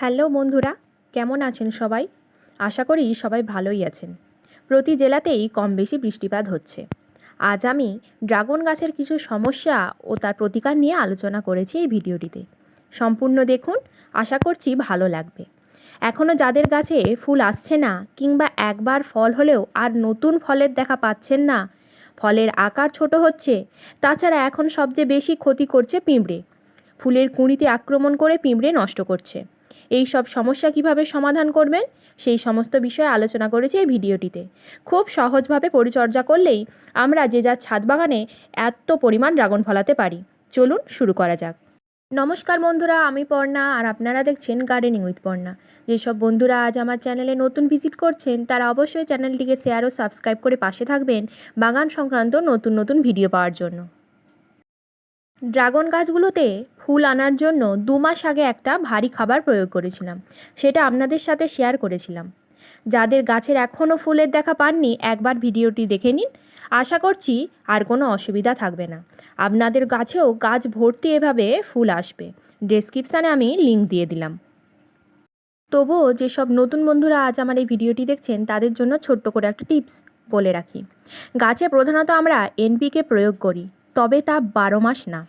Hello বন্ধুরা, কেমন আছেন সবাই? আশা করি সবাই ভালোই আছেন। প্রতি জেলাতেই কম বেশি বৃষ্টিপাত হচ্ছে। আজ আমি ড্রাগন গাছের কিছু সমস্যা ও তার প্রতিকার নিয়ে আলোচনা করেছি এই ভিডিওটিতে। সম্পূর্ণ দেখুন, আশা করছি ভালো লাগবে। এখনও যাদের গাছে ফুল আসছে না কিংবা একবার ফল হলেও আর নতুন ফলের দেখা পাচ্ছেন না, ফলের আকার ছোট হচ্ছে, তাছাড়া এখন সবচেয়ে বেশি ক্ষতি করছে পিঁপড়ে। ফুলের কুঁড়িতে আক্রমণ করে পিঁপড়ে নষ্ট করছে। এই সব সমস্যা কীভাবে সমাধান করবেন? সেই সমস্ত বিষয়ে আলোচনা করেছি এই ভিডিওটিতে। খুব সহজভাবে পরিচর্যা করলেই আমরা যে যার ছাদ বাগানে এত পরিমাণ ড্রাগন ফলাতে পারি। চলুন শুরু করা যাক। নমস্কার বন্ধুরা, আমি পর্ণা আর আপনারা দেখছেন গার্ডেনিং উইথ পর্ণা। যেসব বন্ধুরা আজ আমার চ্যানেলে নতুন ভিজিট করছেন, তারা অবশ্যই চ্যানেলটিকে শেয়ার ও সাবস্ক্রাইব করে পাশে থাকবেন বাগান সংক্রান্ত নতুন নতুন ভিডিও পাওয়ার জন্য। ড্রাগন গাছগুলোতে ফুল আনার জন্য দু মাস আগে একটা ভারী খাবার প্রয়োগ করেছিলাম। সেটা আপনাদের সাথে শেয়ার করেছিলাম। যাদের গাছের এখনও ফুলের দেখা পাননি, একবার ভিডিওটি দেখে নিন। আশা করছি আর কোনো অসুবিধা থাকবে না। আপনাদের গাছেও গাছ ভর্তি এভাবে ফুল আসবে। ডেসক্রিপশানে আমি লিঙ্ক দিয়ে দিলাম। তবুও যেসব নতুন বন্ধুরা আজ আমার এই ভিডিওটি দেখছেন, তাদের জন্য ছোট্ট করে একটা টিপস বলে রাখি। গাছে প্রধানত আমরা এনপিকে প্রয়োগ করি। তবে তা বারো মাস না।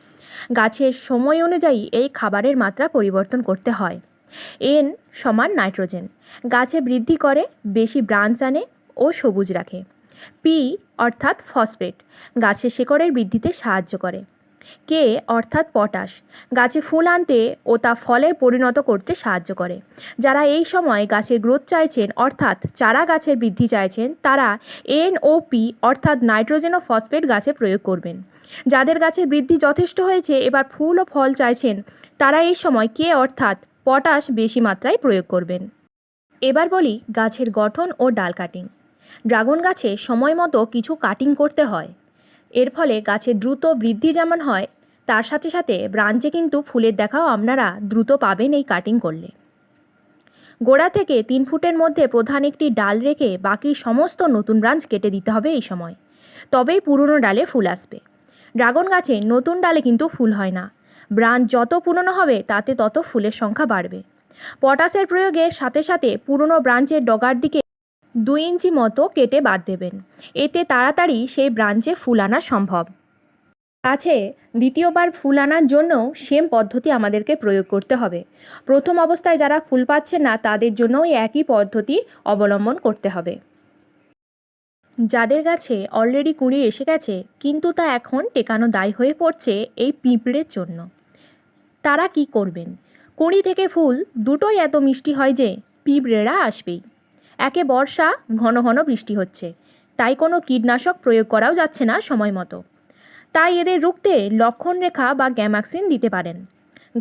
গাছের সময় অনুযায়ী এই খাবারের মাত্রা পরিবর্তন করতে হয়। এন সমান নাইট্রোজেন। গাছে বৃদ্ধি করে, বেশি ব্রাঞ্চ আনে ও সবুজ রাখে। পি অর্থাৎ ফসফেট। গাছের শেকড়ের বৃদ্ধিতে সাহায্য করে। কে অর্থাৎ পটাশ। গাছে ফুল আনতে ও তা ফলে পরিণত করতে সাহায্য করে। যারা এই সময় গাছের গ্রোথ চাইছেন, অর্থাৎ চারা গাছের বৃদ্ধি চাইছেন, তারা এন ও পি, অর্থাৎ নাইট্রোজেন ও ফসফেট গাছে প্রয়োগ করবেন। যাদের গাছের বৃদ্ধি যথেষ্ট হয়েছে, এবার ফুল ও ফল চাইছেন, তারা এই সময় কে, অর্থাৎ পটাশ বেশি মাত্রায় প্রয়োগ করবেন। এবার বলি গাছের গঠন ও ডাল কাটিং। ড্রাগন গাছে সময় মতো কিছু কাটিং করতে হয়। এর ফলে গাছের দ্রুত বৃদ্ধি যেমন হয়, তার সাথে সাথে ব্রাঞ্চে কিন্তু ফুলের দেখাও আপনারা দ্রুত পাবেন এই কাটিং করলে। গোড়া থেকে তিন ফুটের মধ্যে প্রধান একটি ডাল রেখে বাকি সমস্ত নতুন ব্রাঞ্চ কেটে দিতে হবে এই সময়। তবেই পুরনো ডালে ফুল আসবে। ড্রাগন গাছে নতুন ডালে কিন্তু ফুল হয় না। ব্রাঞ্চ যত পুরনো হবে, তাতে তত ফুলের সংখ্যা বাড়বে। পটাশের প্রয়োগের সাথে সাথে পুরনো ব্রাঞ্চের ডগার দিকে দুই ইঞ্চি মতো কেটে বাদ দেবেন। এতে তাড়াতাড়ি সেই ব্রাঞ্চে ফুল আনা সম্ভব। গাছে দ্বিতীয়বার ফুল আনার জন্য সেম পদ্ধতি আমাদেরকে প্রয়োগ করতে হবে। প্রথম অবস্থায় যারা ফুল পাচ্ছে না, তাদের জন্যও একই পদ্ধতি অবলম্বন করতে হবে। যাদের গাছে অলরেডি কুঁড়ি এসে গেছে, কিন্তু তা এখন টেকানো দায় হয়ে পড়ছে এই পিঁপড়ের জন্য। তারা কি করবেন? কুঁড়ি থেকে ফুল দুটোই এত মিষ্টি হয় যে, পিঁপড়েরা আসবেই। একে বর্ষা, ঘন ঘন বৃষ্টি হচ্ছে। তাই কোনো কীটনাশক প্রয়োগ করাও যাচ্ছে না সময় মতো। তাই এদের রুখতে লক্ষণ রেখা বা গ্যামাক্সিন দিতে পারেন।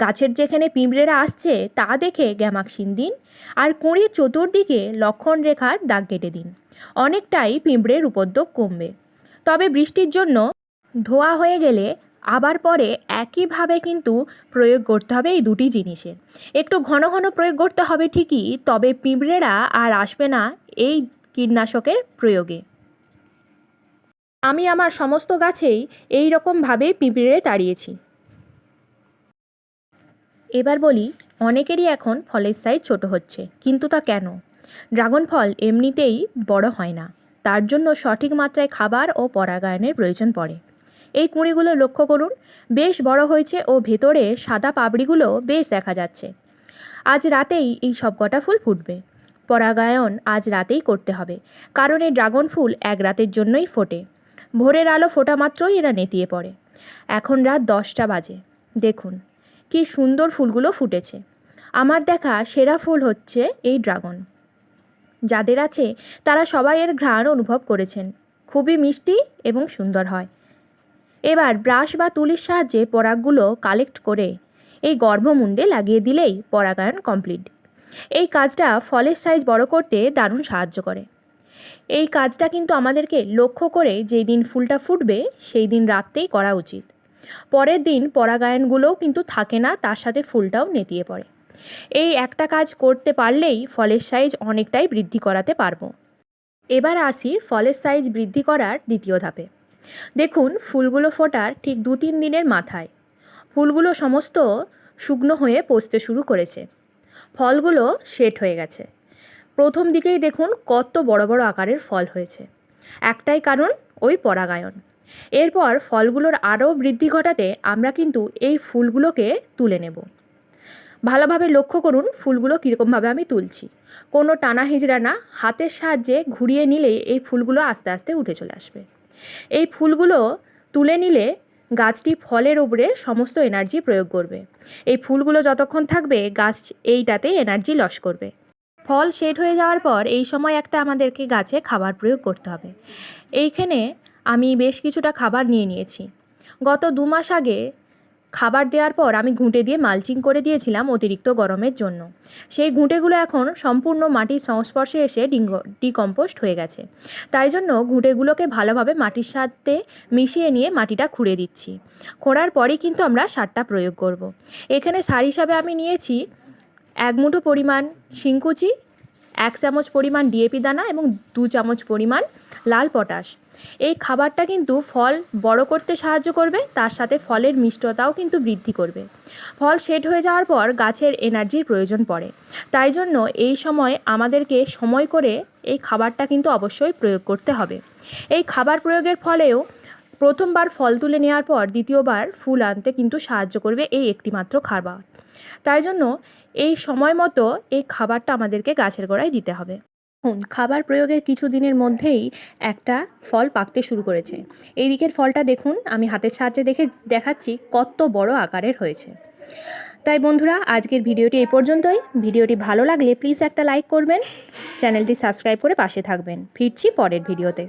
গাছের যেখানে পিঁপড়েরা আসছে, তা দেখে গ্যামাক্সিন দিন আর কুঁড়ির চতুর্দিকে লক্ষণ রেখার দাগ কেটে দিন। অনেকটাই পিঁপড়ের উপদ্রব কমবে। তবে বৃষ্টির জন্য ধোয়া হয়ে গেলে আবার পরে একইভাবে কিন্তু প্রয়োগ করতে হবে এই দুটি জিনিসের। একটু ঘন ঘন প্রয়োগ করতে হবে ঠিকই, তবে পিঁপড়েরা আর আসবে না এই কীটনাশকের প্রয়োগে। আমি আমার সমস্ত গাছেই এই রকমভাবে পিঁপড়ে তাড়িয়েছি। এবার বলি, অনেকেরই এখন ফলের সাইজ ছোট হচ্ছে, কিন্তু তা কেন? ড্রাগন ফল এমনিতেই বড় হয় না, তার জন্য সঠিক মাত্রায় খাবার ও পরাগায়নের প্রয়োজন পড়ে। এই কুঁড়িগুলো লক্ষ্য করুন, বেশ বড় হয়েছে ও ভেতরে সাদা পাপড়িগুলো বেশ দেখা যাচ্ছে। আজ রাতেই এই সব কটা ফুল ফুটবে। পরাগায়ন আজ রাতেই করতে হবে, কারণ এই ড্রাগন ফুল এক রাতের জন্যই ফোটে। ভোরের আলো ফোটা মাত্রই এরা নেতিয়ে পড়ে। এখন রাত দশটা বাজে। দেখুন, কি সুন্দর ফুলগুলো ফুটেছে। আমার দেখা সেরা ফুল হচ্ছে এই ড্রাগন। যাদের আছে, তারা সবাই এর ঘ্রাণ অনুভব করেছেন। খুবই মিষ্টি এবং সুন্দর হয়। এবার ব্রাশ বা তুলির সাহায্যে পরাগগুলো কালেক্ট করে এই গর্ভমুণ্ডে লাগিয়ে দিলেই পরাগায়ন কমপ্লিট এই কাজটা ফলের সাইজ বড় করতে দারুণ সাহায্য করে। এই কাজটা কিন্তু আমাদেরকে লক্ষ্য করে যেই দিন ফুলটা ফুটবে, সেই দিন রাত্রেই করা উচিত। পরের দিন পরাগায়নগুলোও কিন্তু থাকে না, তার সাথে ফুলটাও নেতিয়ে পড়ে। এই একটা কাজ করতে পারলেই ফলের সাইজ অনেকটাই বৃদ্ধি করাতে পারব। এবার আসি ফলের সাইজ বৃদ্ধি করার দ্বিতীয় ধাপে। দেখুন, ফুলগুলো ফোটার ঠিক দু তিন দিনের মাথায়। ফুলগুলো সমস্ত শুকনো হয়ে পচতে শুরু করেছে। ফলগুলো সেট হয়ে গেছে। প্রথম দিকেই দেখুন কত বড় বড় আকারের ফল হয়েছে। একটাই কারণ, ওই পরাগায়ন। এরপর ফলগুলোর আরও বৃদ্ধি ঘটাতে আমরা কিন্তু এই ফুলগুলোকে তুলে নেব। ভালোভাবে লক্ষ্য করুন, ফুলগুলো কীরকমভাবে আমি তুলছি। কোনো টানা হিজড়া না হাতের সাহায্যে ঘুরিয়ে নিলেই এই ফুলগুলো আস্তে আস্তে উঠে চলে আসবে। এই ফুলগুলো তুলে নিলে গাছটি ফলের ওপরে সমস্ত এনার্জি প্রয়োগ করবে। এই ফুলগুলো যতক্ষণ থাকবে, গাছ এইটাতে এনার্জি লস করবে। ফল শেড হয়ে যাওয়ার পর এই সময় একটা আমাদেরকে গাছে খাবার প্রয়োগ করতে হবে। এইখানে আমি বেশ কিছুটা খাবার নিয়ে নিয়েছি। গত দু মাস আগে খাবার দেওয়ার পর আমি ঘুঁটে দিয়ে মালচিং করে দিয়েছিলাম অতিরিক্ত গরমের জন্য। সেই ঘুঁটেগুলো এখন সম্পূর্ণ মাটির সংস্পর্শে এসে ডিঙ্গ ডিকম্পোস্ট হয়ে গেছে। তাই জন্য ঘুঁটেগুলোকে ভালোভাবে মাটির সাথে মিশিয়ে নিয়ে মাটিটা খুঁড়ে দিচ্ছি। খোঁড়ার পরেই কিন্তু আমরা সারটা প্রয়োগ করব। এখানে সার হিসাবে আমি নিয়েছি এক মুঠো পরিমাণ শিংকুচি এক চামচ পরিমাণ ডিএপি দানা এবং দু চামচ পরিমাণ লাল পটাশ। এই খাবারটা কিন্তু ফল বড় করতে সাহায্য করবে, তার সাথে ফলের মিষ্টতাও কিন্তু বৃদ্ধি করবে। ফল সেট হয়ে যাওয়ার পর গাছের এনার্জির প্রয়োজন পড়ে। তাই জন্য এই সময় আমাদেরকে সময় করে এই খাবারটা কিন্তু অবশ্যই প্রয়োগ করতে হবে। এই খাবার প্রয়োগের ফলেও প্রথমবার ফল তুলে নেওয়ার পর দ্বিতীয়বার ফুল আনতে কিন্তু সাহায্য করবে এই একটিমাত্র খাবার। তাই জন্য এই সময় মতো এই খাবারটা আমাদেরকে গাছের গোড়ায় দিতে হবে। দেখুন, খাবার প্রয়োগের কিছু দিনের মধ্যেই একটা ফল পাকতে শুরু করেছে। এই দিকের ফলটা দেখুন, আমি হাতের সাহায্যে দেখে দেখাচ্ছি কত বড় আকারের হয়েছে। তাই বন্ধুরা, আজকের ভিডিওটি এই পর্যন্তই। ভিডিওটি ভালো লাগলে প্লিজ একটা লাইক করবেন। চ্যানেলটি সাবস্ক্রাইব করে পাশে থাকবেন। ফিরছি পরের ভিডিওতে।